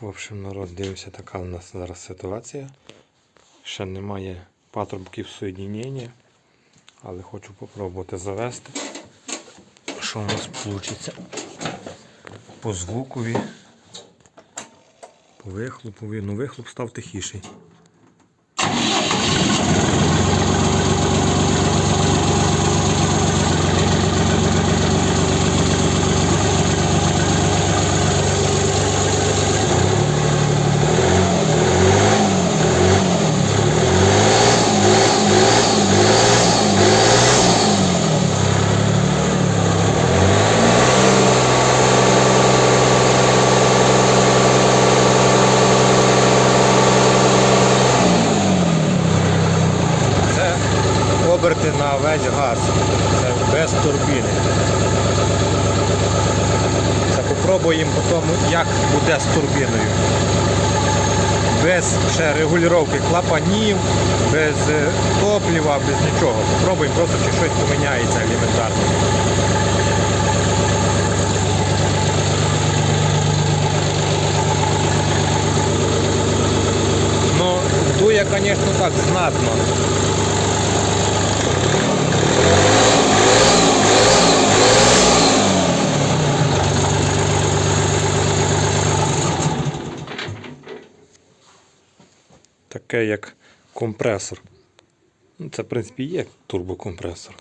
В общем, народ, дивимося, така у нас зараз ситуація. Ще немає патрубків соєдінення, але хочу попробувати завести. Що у нас вийде? По звукові, по вихлопові. Ну, вихлоп став тихіший. Оберти на весь газ. Без турбіни. Попробуємо потім, як буде з турбіною. Без ще регулювання клапанів, без е, топлива, без нічого. Попробуємо просто чи щось поміняється елементарно. Ну, дує, звісно, так знатно. Таке як компресор. Ну, Це, в принципі, є турбокомпресор.